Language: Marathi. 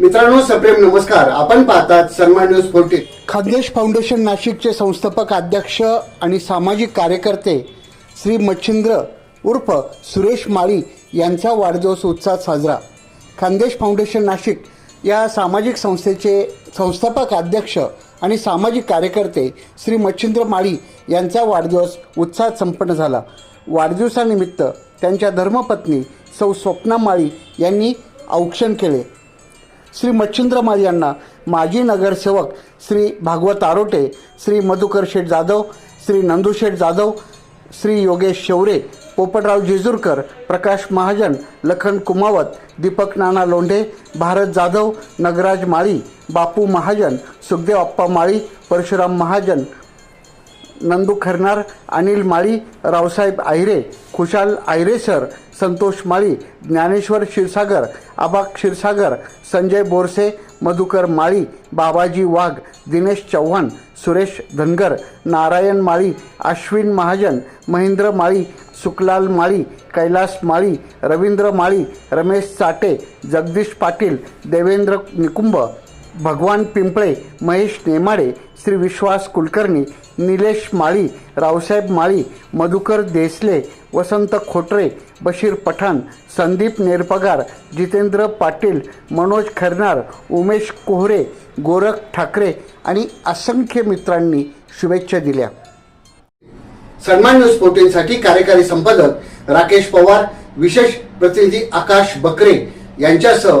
मित्रांनो सप्रेम नमस्कार. आपण पाहतात सन्मान न्यूज फोर्टीन. खानदेश फाउंडेशन नाशिकचे संस्थापक अध्यक्ष आणि सामाजिक कार्यकर्ते श्री मच्छिंद्र उर्फ सुरेश माळी यांचा वाढदिवस उत्साहात साजरा. खानदेश फाउंडेशन नाशिक या सामाजिक संस्थेचे संस्थापक अध्यक्ष आणि सामाजिक कार्यकर्ते श्री मच्छिंद्र माळी यांचा वाढदिवस उत्साहात संपन्न झाला. वाढदिवसानिमित्त त्यांच्या धर्मपत्नी सौ स्वप्ना माळी यांनी औक्षण केले. श्री मच्छिंद्र माळी यांना माजी नगरसेवक श्री भागवत आरोटे श्री मधुकर शेठ जाधव श्री नंदूशेठ जाधव श्री योगेश शेवरे पोपटराव जेजूरकर प्रकाश महाजन लखन कुमावत दीपक नाना लोंढे भारत जाधव नगराज माळी बापू महाजन सुखदेव अप्पा माळी परशुराम महाजन नंदू खरनार अनिल माळी रावसाहेब आहिरे खुशाल आयरेसर संतोष माळी ज्ञानेश्वर क्षीरसागर आबा क्षीरसागर संजय बोरसे मधुकर माळी बाबाजी वाघ दिनेश चव्हाण सुरेश धनगर नारायण माळी अश्विन महाजन महेंद्र माळी सुकलाल माळी कैलास माळी रवींद्र माळी रमेश साटे जगदीश पाटील देवेंद्र निकुंभ भगवान पिंपळे महेश नेमाडे श्री विश्वास कुलकर्णी निलेश माळी रावसाहेब माळी मधुकर देसले वसंत खोटरे बशीर पठाण संदीप नेरपगार जितेंद्र पाटील मनोज खरनार उमेश कोहरे गोरख ठाकरे आणि असंख्य मित्रांनी शुभेच्छा दिल्या. सन्मान न्यूज फोर्टीन कार्यकारी संपादक राकेश पवार विशेष प्रतिनिधी आकाश बकरे यांच्यासह